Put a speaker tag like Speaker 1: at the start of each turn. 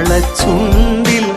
Speaker 1: தாளச்சுண்டில்